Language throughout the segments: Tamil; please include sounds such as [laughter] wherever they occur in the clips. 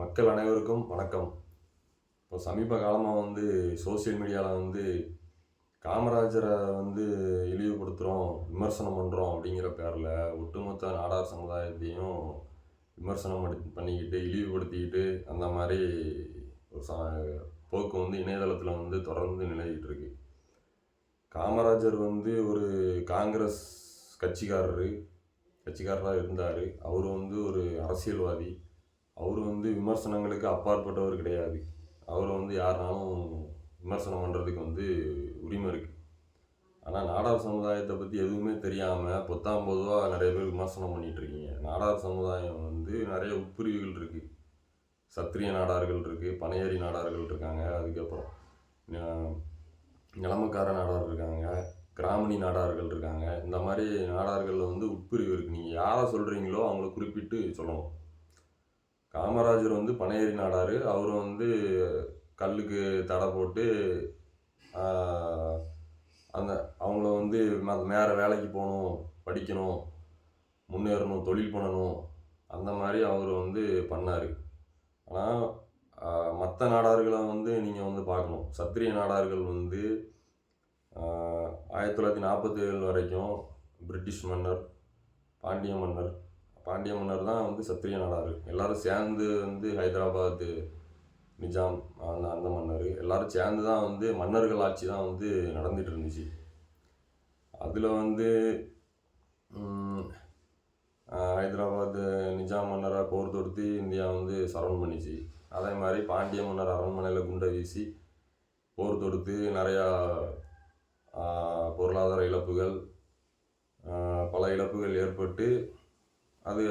மக்கள் அனைவருக்கும் வணக்கம். இப்போ சமீப காலமாக வந்து சோஷியல் மீடியாவில் வந்து காமராஜரை வந்து இழிவுபடுத்துகிறோம் விமர்சனம் பண்ணுறோம் அப்படிங்கிற பேரில் ஒட்டுமொத்த நாடார் சமுதாயத்தையும் விமர்சனம் பண்ணி- பண்ணிக்கிட்டு இழிவுபடுத்திக்கிட்டு அந்த மாதிரி ஒரு ச போக்கு வந்து இணையதளத்தில் வந்து தொடர்ந்து நிலவிட்டு இருக்கு. காமராஜர் வந்து ஒரு காங்கிரஸ் கட்சிக்காரரு கட்சிக்காரராக இருந்தார். அவர் வந்து ஒரு அரசியல்வாதி. அவர் வந்து விமர்சனங்களுக்கு அப்பாற்பட்டவர் கிடையாது. அவரை வந்து யாருனாலும் விமர்சனம் பண்ணுறதுக்கு வந்து உரிமை இருக்குது ஆனால் நாடார் சமுதாயத்தை பற்றி எதுவுமே தெரியாமல் பொத்தாம் பொதுவாக நிறைய பேர் விமர்சனம் பண்ணிகிட்ருக்கீங்க நாடார் சமுதாயம் வந்து நிறைய உட்பிரிவுகள் இருக்குது சத்திரிய நாடார்கள் இருக்குது பனையேறி நாடார்கள் இருக்காங்க அதுக்கப்புறம் நிலமக்கார நாடார் இருக்காங்க கிராமணி நாடார்கள் இருக்காங்க. இந்த மாதிரி நாடார்களில் வந்து உட்பிரிவு இருக்குது நீங்கள் யாரை சொல்கிறீங்களோ அவங்கள குறிப்பிட்டு சொல்லணும். காமராஜர் வந்து பனையேறி நாடார் அவர் வந்து கல்லுக்கு தடை போட்டு அந்த அவங்கள வந்து ம- வேலைக்கு போகணும் படிக்கணும் முன்னேறணும் தொழில் பண்ணணும் அந்த மாதிரி அவர் வந்து பண்ணார். ஆனால் மற்ற நாடார்களை வந்து நீங்கள் வந்து பார்க்கணும். சத்திரிய நாடார்கள் வந்து ஆயிரத்தி தொள்ளாயிரத்தி நாற்பத்தி ஏழு வரைக்கும் பிரிட்டிஷ் மன்னர் பாண்டிய மன்னர் பாண்டிய மன்னர் தான் வந்து சத்திரிய நாடார். எல்லாரும் சேர்ந்து வந்து ஹைதராபாத் நிஜாம் அந்த அந்த மன்னர். எல்லாரும் சேர்ந்து தான் வந்து மன்னர்கள் ஆட்சி தான் வந்து நடந்துட்டு இருந்துச்சு. அதில் வந்து ஹைதராபாத் நிஜாம் மன்னராக போர் தொடுத்து இந்தியா வந்து சரவண் பண்ணிச்சு. அதே மாதிரி பாண்டிய மன்னர் அரண்மனையில் குண்டை வீசி போர் தொடுத்து நிறையா பொருளாதார இழப்புகள் பல இழப்புகள் ஏற்பட்டு அது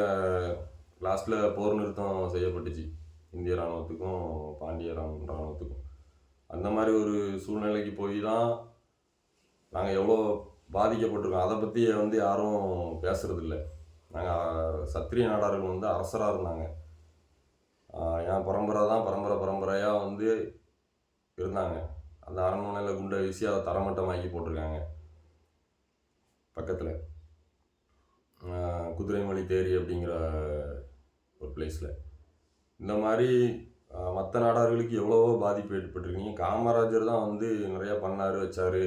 லாஸ்ட்டில் போர் நிறுத்தம் செய்யப்பட்டுச்சு. இந்திய இராணுவத்துக்கும் பாண்டிய இராணுவத்துக்கும் அந்த மாதிரி ஒரு சூழ்நிலைக்கு போய் தான் நாங்கள் எவ்வளோ பாதிக்கப்பட்டிருக்கோம். அதை பற்றி வந்து யாரும் பேசுறதில்ல. நாங்கள் சத்திரிய நாடார்கள் வந்து அரசராக இருந்தாங்க. என் பரம்பரை தான் பரம்பரை பரம்பரையாக வந்து இருந்தாங்க. அந்த அரண்மனையில் குண்டை வீசி அதை தரமட்டமாக்கி போட்டிருக்காங்க. பக்கத்தில். குதிரைமொழி தேரி அப்படிங்கிற ஒரு பிளேஸில் இந்த மாதிரி மற்ற நாடார்களுக்கு எவ்வளவோ பாதிப்பு ஏற்பட்டிருக்கீங்க. காமராஜர் தான் வந்து நிறையா பண்ணார் வச்சார்.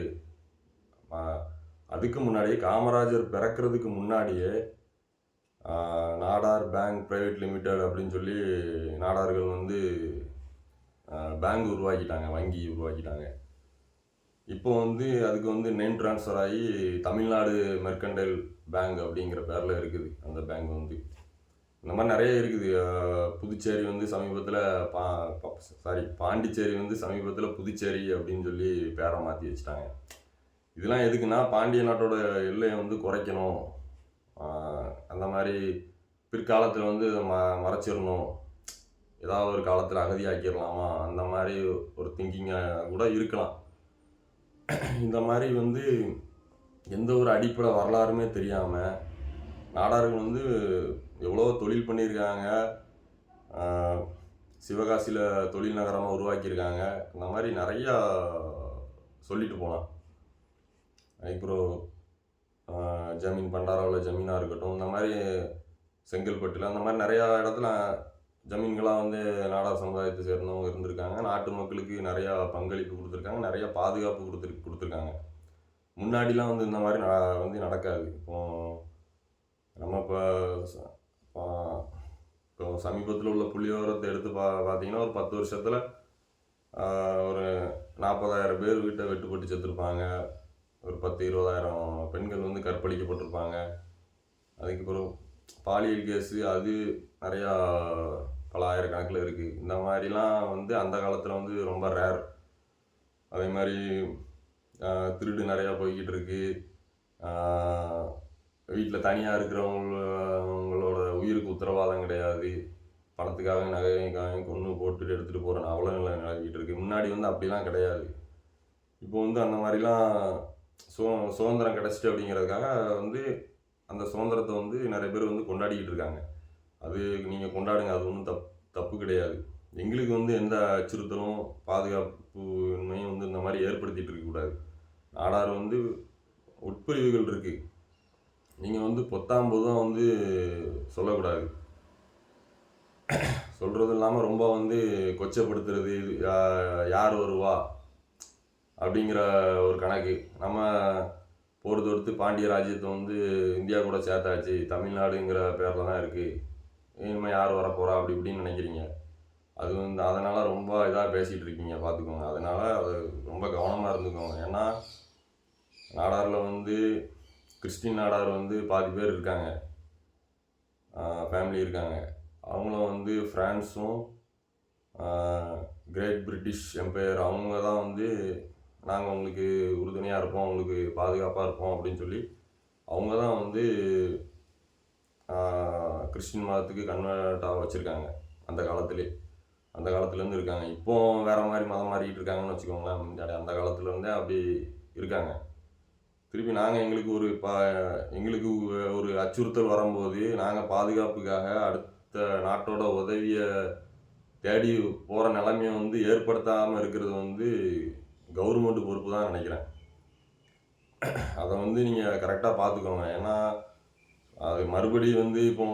அதுக்கு முன்னாடியே காமராஜர் பிறக்கிறதுக்கு முன்னாடியே நாடார் பேங்க் ப்ரைவேட் லிமிடெட் அப்படின்னு சொல்லி நாடார்கள் வந்து பேங்க் உருவாக்கிட்டாங்க வங்கி உருவாக்கிட்டாங்க. இப்போ வந்து அதுக்கு வந்து நேம் ட்ரான்ஸ்ஃபர் ஆகி தமிழ்நாடு மெர்கண்டைல் பேங்க் அப்படிங்கிற பேரில் இருக்குது. அந்த பேங்க் வந்து. இந்த மாதிரி நிறைய இருக்குது. புதுச்சேரி வந்து சமீபத்தில் பா சாரி பாண்டிச்சேரி வந்து சமீபத்தில் புதுச்சேரி அப்படின்னு சொல்லி பேரை மாற்றி வச்சுட்டாங்க. இதெல்லாம் எதுக்குன்னா பாண்டிய நாட்டோட எல்லையை வந்து குறைக்கணும். அந்த மாதிரி பிற்காலத்தில் வந்து ம மறைச்சிடணும். ஏதாவது ஒரு காலத்தில் அகதியாக்கிடலாமா அந்த மாதிரி ஒரு திங்கிங்காக கூட இருக்கலாம். இந்த மாதிரி வந்து எந்த ஒரு அடிப்படை வரலாறுமே தெரியாமல் நாடார்கள் வந்து எவ்வளோ தொழில் பண்ணியிருக்காங்க. சிவகாசியில் தொழில் நகரமாக உருவாக்கியிருக்காங்க. இந்த மாதிரி நிறையா சொல்லிட்டு போகலாம் அப்புறம் ஜமீன் பண்டாராவில் ஜமீனாக இருக்கட்டும் இந்த மாதிரி செங்கல்பட்டில் அந்த மாதிரி நிறையா இடத்துல ஜமீன்களாக வந்து நாடார் சமுதாயத்தை சேர்ந்தவங்க இருந்திருக்காங்க. நாட்டு மக்களுக்கு நிறையா பங்களிப்பு கொடுத்துருக்காங்க. நிறையா பாதுகாப்பு கொடுத்துரு கொடுத்துருக்காங்க. முன்னாடிலாம் வந்து இந்த மாதிரி ந- வந்து நடக்காது. இப்போ நம்ம இப்போ இப்போ சமீபத்தில் உள்ள புள்ளியோரத்தை எடுத்து பா பார்த்தீங்கன்னா ஒரு பத்து வருஷத்தில் ஒரு நாற்பதாயிரம் பேர் வீட்டை வெட்டுப்பட்டு செத்துருப்பாங்க. ஒரு பத்து இருபதாயிரம் பெண்கள் வந்து கற்பழிக்கப்பட்டிருப்பாங்க. அதுக்கப்புறம் பாலியல் கேஸு அது நிறையா பல ஆயிரக்கணக்கில் இருக்குது இந்த மாதிரிலாம் வந்து அந்த காலத்தில் வந்து ரொம்ப ரேர் அதே மாதிரி திருடு நிறையா போய்கிட்டு இருக்கு வீட்டில் தனியாக இருக்கிறவங்களோட உயிருக்கு உத்தரவாதம் கிடையாது. பணத்துக்காக நகைக்காக கொன்று போட்டுட்டு எடுத்துகிட்டு போகிற அவ்வளோ நிலை நடக்கிட்டு இருக்கு முன்னாடி வந்து அப்படிலாம் கிடையாது. இப்போ வந்து அந்த மாதிரிலாம் சு சுதந்திரம் கிடச்சிட்டு அப்படிங்கிறதுக்காக வந்து அந்த சுதந்திரத்தை வந்து நிறைய பேர் வந்து கொண்டாடிக்கிட்டு இருக்காங்க அது நீங்கள் கொண்டாடுங்க அது ஒன்றும் தப் தப்பு கிடையாது. எங்களுக்கு வந்து எந்த அச்சுறுத்தலும் பாதுகாப்புமையும் வந்து இந்த மாதிரி ஏற்படுத்திகிட்டு இருக்கக்கூடாது. நாடார் வந்து உட்பிரிவுகள் இருக்குது நீங்கள் வந்து பொத்தாம் வந்து சொல்லக்கூடாது. சொல்கிறது இல்லாமல் ரொம்ப வந்து கொச்சப்படுத்துறது யா- யார் வருவா அப்படிங்கிற ஒரு கணக்கு. நம்ம போர் தொடுத்து பாண்டிய ராஜ்யத்தை வந்து இந்தியா கூட சேர்த்தாச்சு தமிழ்நாடுங்கிற பேரில் தான் இருக்குது இனிமேல் யார் வரப்போகிறா அப்படி இப்படின்னு நினைக்கிறீங்க. அது வந்து அதனால் ரொம்ப இதாக பேசிகிட்டு இருக்கீங்க பார்த்துக்கோங்க அதனால் அது ரொம்ப கவனமாக இருந்துக்கோங்க. ஏன்னா நாடாரில் வந்து கிறிஸ்டின் நாடார் வந்து பாதி பேர் இருக்காங்க. ஃபேமிலி இருக்காங்க. அவங்களும் வந்து ஃப்ரான்ஸும் கிரேட் பிரிட்டிஷ் எம்பையர் அவங்க தான் வந்து நாங்கள் உங்களுக்கு உறுதுணையாக இருப்போம் உங்களுக்கு பாதுகாப்பாக இருப்போம் அப்படின்னு சொல்லி அவங்க தான் வந்து கிறிஸ்டின் மதத்துக்கு கன்வெர்ட்டாக வச்சுருக்காங்க அந்த காலத்திலே. அந்த காலத்துலேருந்து இருக்காங்க. இப்போ வேறு மாதிரி மதம் மாறிக்கிட்டு இருக்காங்கன்னு வச்சுக்கோங்களேன். அந்த காலத்துலேருந்தே அப்படி இருக்காங்க. திருப்பி நாங்கள் எங்களுக்கு ஒரு பா எங்களுக்கு ஒரு அச்சுறுத்தல் வரும்போது நாங்கள் பாதுகாப்புக்காக அடுத்த நாட்டோட உதவியை தேடி போகிற நிலைமையை வந்து ஏற்படுத்தாமல் இருக்கிறது வந்து கவர்மெண்ட் பொறுப்பு தான் நினைக்கிறேன். அதை வந்து நீங்கள் கரெக்டாக பார்த்துக்கோங்க ஏன்னா அது மறுபடியும் வந்து இப்போ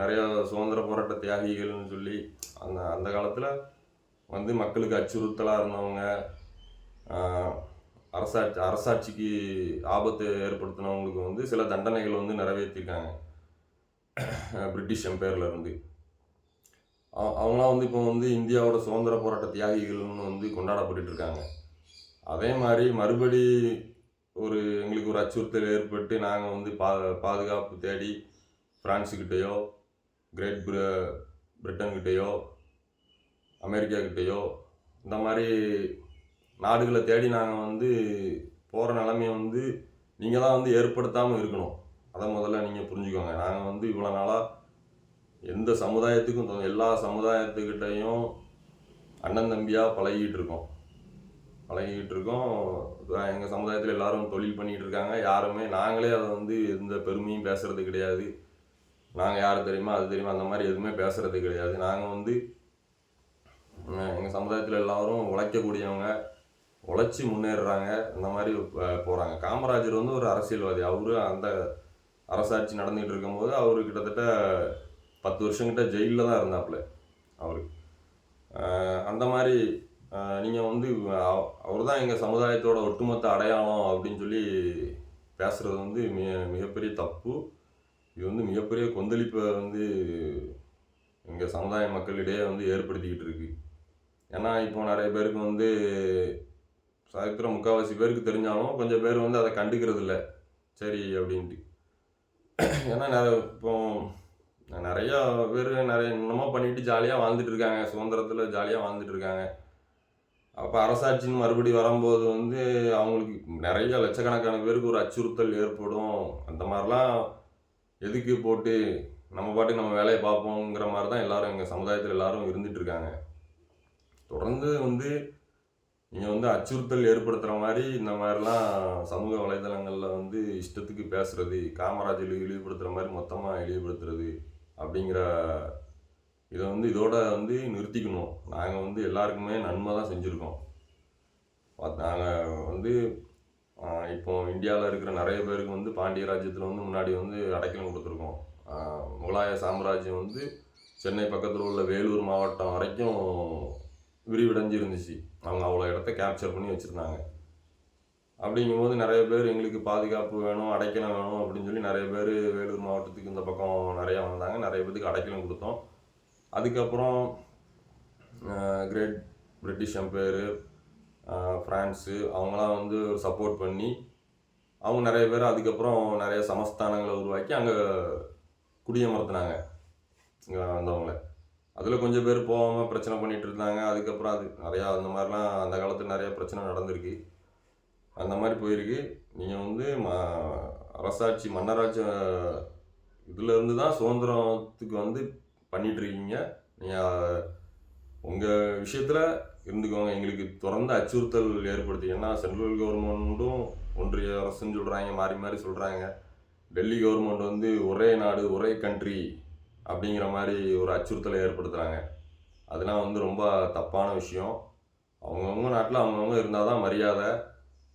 நிறையா சுதந்திர போராட்ட தியாகிகள்னு சொல்லி அந்த அந்த காலத்தில் வந்து மக்களுக்கு அச்சுறுத்தலாக இருந்தவங்க அரசாட்சி அரசாட்சிக்கு ஆபத்து ஏற்படுத்தினவங்களுக்கு வந்து சில தண்டனைகள் வந்து நிறைவேற்றிருக்காங்க. [clears throat] பிரிட்டிஷ் எம்பையரில் இருந்து. அவங்களாம் வந்து இப்போ வந்து இந்தியாவோட சுதந்திர போராட்ட தியாகிகள்னு வந்து கொண்டாடப்பட்டு இருக்காங்க. அதே மாதிரி மறுபடி ஒரு எங்களுக்கு ஒரு அச்சுறுத்தல் ஏற்பட்டு நாங்கள் வந்து பா பாதுகாப்பு தேடி பிரான்ஸுக்கிட்டேயோ கிரேட் பிர பிரிட்டன்கிட்டேயோ அமெரிக்காக்கிட்டேயோ இந்த மாதிரி நாடுகளை தேடி நாங்கள் வந்து போகிற நிலமைய வந்து நீங்கள் தான் வந்து ஏற்படுத்தாமல் இருக்கணும். அதை முதல்ல நீங்கள் புரிஞ்சுக்கோங்க. நாங்கள் வந்து இவ்வளோ நாளாக எந்த சமுதாயத்துக்கும் எல்லா சமுதாயத்துக்கிட்டையும் அண்ணன் தம்பியாக பழகிட்டு இருக்கோம் பழகிட்டு இருக்கோம் எங்கள் சமுதாயத்தில் எல்லாரும் தொழில் பண்ணிகிட்டு இருக்காங்க யாருமே நாங்களே அதை வந்து எந்த பெருமையும் பேசுறது கிடையாது. நாங்கள் யார் தெரியுமா அது தெரியுமா அந்த மாதிரி எதுவுமே பேசுறது கிடையாது. நாங்கள் வந்து எங்கள் சமுதாயத்தில் எல்லாரும் உழைக்கக்கூடியவங்க. உழைச்சி முன்னேறுறாங்க. அந்த மாதிரி போகிறாங்க காமராஜர் வந்து ஒரு அரசியல்வாதி. அவரு அந்த அரசாட்சி நடந்துகிட்டு இருக்கும்போது அவர் கிட்டத்தட்ட பத்து வருஷங்கிட்ட ஜெயிலில் தான் இருந்தாப்புல அவர். அந்த மாதிரி நீங்கள் வந்து அவர் தான் எங்கள் சமுதாயத்தோட ஒட்டுமொத்த அடையாளம் அப்படின்னு சொல்லி பேசுகிறது வந்து மிக மிகப்பெரிய தப்பு. இது வந்து மிகப்பெரிய கொந்தளிப்பை வந்து எங்கள் சமுதாய மக்களிடையே வந்து ஏற்படுத்திக்கிட்டு இருக்கு. ஏன்னா இப்போ நிறைய பேருக்கு வந்து இருக்கிற முக்கால்வாசி பேருக்கு தெரிஞ்சாலும் கொஞ்சம் பேர் வந்து அதை கண்டுக்கிறது இல்லை சரி அப்படின்ட்டு. ஏன்னா நிறைய இப்போ நிறையா பேர் நிறைய இன்னமும் பண்ணிட்டு ஜாலியாக வாழ்ந்துட்டு இருக்காங்க. சுதந்திரத்தில் ஜாலியாக வாழ்ந்துட்டு இருக்காங்க. அப்போ அரசாட்சின்னு மறுபடி வரும்போது வந்து அவங்களுக்கு நிறைய லட்சக்கணக்கான பேருக்கு ஒரு அச்சுறுத்தல் ஏற்படும். அந்த மாதிரிலாம் எதுக்கு போட்டு நம்ம பாட்டுக்கு நம்ம வேலையை பார்ப்போங்கிற மாதிரி தான் எல்லாரும் எங்கள் சமுதாயத்தில் எல்லாரும் இருந்துட்டு இருக்காங்க. தொடர்ந்து வந்து நீங்கள் வந்து அச்சுறுத்தல் ஏற்படுத்துகிற மாதிரி இந்த மாதிரிலாம் சமூக வலைதளங்களில் வந்து இஷ்டத்துக்கு பேசுகிறது காமராஜர் இழிவுபடுத்துகிற மாதிரி மொத்தமாக இழிவுபடுத்துறது அப்படிங்கிற இதை வந்து இதோட வந்து நிறுத்திக்கணும். நாங்கள் வந்து எல்லாருக்குமே நன்மை தான் செஞ்சுருக்கோம். நாங்கள் வந்து இப்போ இந்தியாவில் இருக்கிற நிறைய பேருக்கு வந்து பாண்டிய ராஜ்யத்தில் வந்து முன்னாடி வந்து அடைக்கலம் கொடுத்துருக்கோம். முகலாய சாம்ராஜ்யம் வந்து சென்னை பக்கத்தில் உள்ள வேலூர் மாவட்டம் வரைக்கும் விரிவடைஞ்சு இருந்துச்சு அவங்க அவ்வளோ இடத்த கேப்சர் பண்ணி வச்சுருந்தாங்க. அப்படிங்கும்போது நிறைய பேர் எங்களுக்கு பாதுகாப்பு வேணும் அடைக்கலம் வேணும் அப்படின்னு சொல்லி நிறைய பேர் வேலூர் மாவட்டத்துக்கு இந்த பக்கம் நிறையா வந்தாங்க. நிறைய பேருக்கு அடைக்கலம் கொடுத்தோம். அதுக்கப்புறம் கிரேட் பிரிட்டிஷ் எம்பையரு ஃப்ரான்ஸு அவங்களாம் வந்து ஒரு சப்போர்ட் பண்ணி அவங்க நிறைய பேர் அதுக்கப்புறம் நிறைய சமஸ்தானங்களை உருவாக்கி அங்கே குடியமர்த்தினாங்க. இங்கே வந்தவங்களை. அதில் கொஞ்சம் பேர் போகாமல் பிரச்சனை பண்ணிட்டு இருந்தாங்க. அதுக்கப்புறம் அது நிறையா அந்த மாதிரிலாம் அந்த காலத்தில் நிறைய பிரச்சனை நடந்திருக்கு. அந்த மாதிரி போயிருக்கு. நீங்கள் வந்து ம அரசாட்சி மன்னராட்சி இதுலேருந்து தான் சுதந்திரத்துக்கு வந்து பண்ணிகிட்ருக்கீங்க நீங்கள் உங்கள் விஷயத்தில் இருந்துக்கோங்க. எங்களுக்கு தொடர்ந்து அச்சுறுத்தல் ஏற்படுத்தி ஏன்னா சென்ட்ரல் கவர்மெண்ட்டும் ஒன்றிய அரசுன்னு சொல்கிறாங்க மாறி மாறி சொல்கிறாங்க டெல்லி கவர்மெண்ட் வந்து ஒரே நாடு ஒரே கண்ட்ரி அப்படிங்கிற மாதிரி ஒரு அச்சுறுத்தலை ஏற்படுத்துகிறாங்க அதெல்லாம் வந்து ரொம்ப தப்பான விஷயம். அவங்கவுங்க நாட்டில் அவங்கவுங்க இருந்தால் தான் மரியாதை.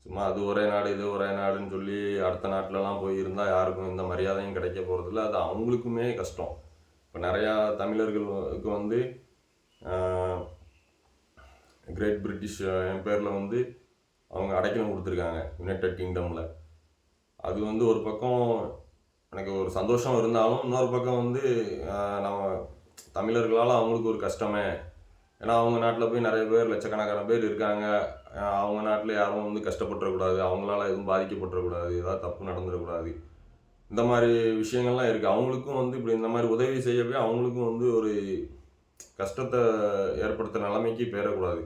சும்மா அது ஒரே நாடு இது ஒரே நாடுன்னு சொல்லி அடுத்த நாட்டிலலாம் போய் இருந்தால் யாருக்கும் இந்த மரியாதையும் கிடைக்க போகிறதில்ல அது அவங்களுக்குமே கஷ்டம். இப்போ நிறையா தமிழர்களுக்கு வந்து கிரேட் பிரிட்டிஷ் எம்பையரில் வந்து அவங்க அடைக்கலம் கொடுத்துருக்காங்க. யுனைடெட் கிங்டமில் அது வந்து ஒரு பக்கம் எனக்கு ஒரு சந்தோஷம் இருந்தாலும் இன்னொரு பக்கம் வந்து நம்ம தமிழர்களால் அவங்களுக்கு ஒரு கஷ்டமே. ஏன்னா அவங்க நாட்டில் போய் நிறைய பேர் லட்சக்கணக்கான பேர் இருக்காங்க. அவங்க நாட்டில் யாரும் வந்து கஷ்டப்பட்டுறக்கூடாது. அவங்களால எதுவும் பாதிக்கப்பட்டுறக்கூடாது. ஏதாவது தப்பு நடந்துடக்கூடாது இந்த மாதிரி விஷயங்கள்லாம் இருக்குது அவங்களுக்கும் வந்து இப்படி இந்த மாதிரி உதவி செய்யவே அவங்களுக்கும் வந்து ஒரு கஷ்டத்தை ஏற்படுத்த நிலைமைக்கு பேரக்கூடாது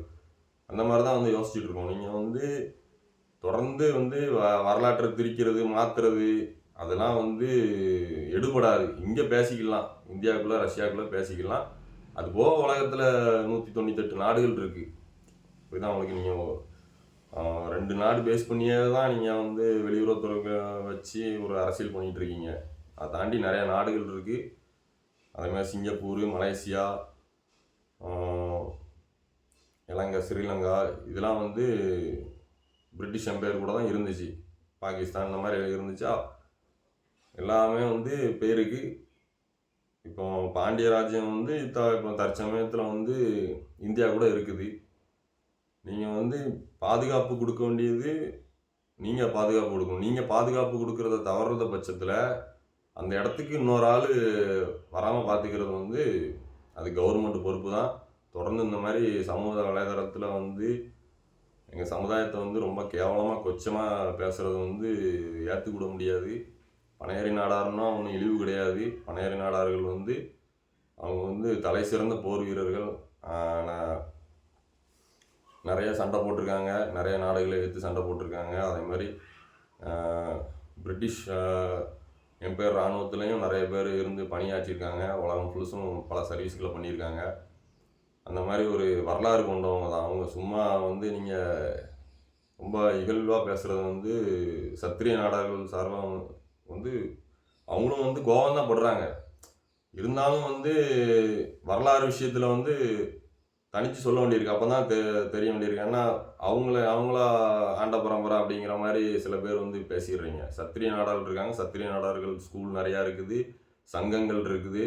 அந்த மாதிரி தான் வந்து யோசிச்சுட்டு இருக்கோம். நீங்கள் வந்து தொடர்ந்து வந்து வ வரலாற்றை திரிக்கிறது மாற்றுறது அதெல்லாம் வந்து எடுபடாது. இங்கே பேசிக்கலாம். இந்தியாவுக்குள்ளே ரஷ்யாவுக்குள்ளே பேசிக்கலாம். அது போக உலகத்தில் நூற்றி தொண்ணூத்தெட்டு நாடுகள் இருக்குது இப்படிதான் உங்களுக்கு? நீங்கள் ரெண்டு நாடு பேஸ் பண்ணியே தான் நீங்கள் வந்து வெளியுறவுத்துறை வச்சு ஒரு அரசியல் பண்ணிகிட்ருக்கீங்க அதை தாண்டி நிறையா நாடுகள் இருக்குது அதே மாதிரி சிங்கப்பூர் மலேசியா இலங்கை ஸ்ரீலங்கா இதெல்லாம் வந்து பிரிட்டிஷ் எம்பையர் கூட தான் இருந்துச்சு. பாகிஸ்தான் இந்த மாதிரி இருந்துச்சா? எல்லாமே வந்து பேருக்கு. இப்போ பாண்டிய ராஜ்யம் வந்து த இப்போ தற்சமயத்தில் வந்து இந்தியா கூட இருக்குது. நீங்கள் வந்து பாதுகாப்பு கொடுக்க வேண்டியது நீங்கள் பாதுகாப்பு கொடுக்கணும். நீங்கள் பாதுகாப்பு கொடுக்குறத தவறுத பட்சத்தில் அந்த இடத்துக்கு இன்னொரு ஆள் வராமல் பார்த்துக்கிறது வந்து அது கவர்மெண்ட் பொறுப்பு தான். தொடர்ந்து இந்த மாதிரி சமூக வலைதளத்தில் வந்து எங்கள் சமுதாயத்தை வந்து ரொம்ப கேவலமாக கொச்சமாக பேசுகிறது வந்து ஏற்றுக்கூட முடியாது. பனையாரி நாடார்னா ஒன்றும் இழிவு கிடையாது. பனையரி நாடார்கள் வந்து அவங்க வந்து தலை சிறந்த போர் வீரர்கள். நான் நிறைய சண்டை போட்டிருக்காங்க. நிறைய நாடுகளை எடுத்து சண்டை போட்டிருக்காங்க. அதே மாதிரி பிரிட்டிஷ் எம்பையர் இராணுவத்துலேயும் நிறைய பேர் இருந்து பணியாற்றியிருக்காங்க. உலகம் ஃபுல்ஸும் பல சர்வீஸ்களை பண்ணியிருக்காங்க. அந்த மாதிரி ஒரு வரலாறு கொண்டவங்க தான். அவங்க சும்மா வந்து நீங்கள் ரொம்ப இகழ்வாக பேசுகிறது வந்து சத்திரிய நாடார்கள் சார்பாக வந்து அவங்களும் வந்து கோவம் தான் படுறாங்க. இருந்தாலும் வந்து வரலாறு விஷயத்தில் வந்து தனித்து சொல்ல வேண்டியிருக்கு. அப்போ தான் தெ தெரிய வேண்டியிருக்கு. ஏன்னா அவங்கள அவங்களா ஆண்ட பரம்பரை அப்படிங்கிற மாதிரி சில பேர் வந்து பேசிடுறீங்க. சத்திரிய நாடார்கள் இருக்காங்க. சத்திரிய நாடார்கள் ஸ்கூல் நிறையா இருக்குது. சங்கங்கள் இருக்குது.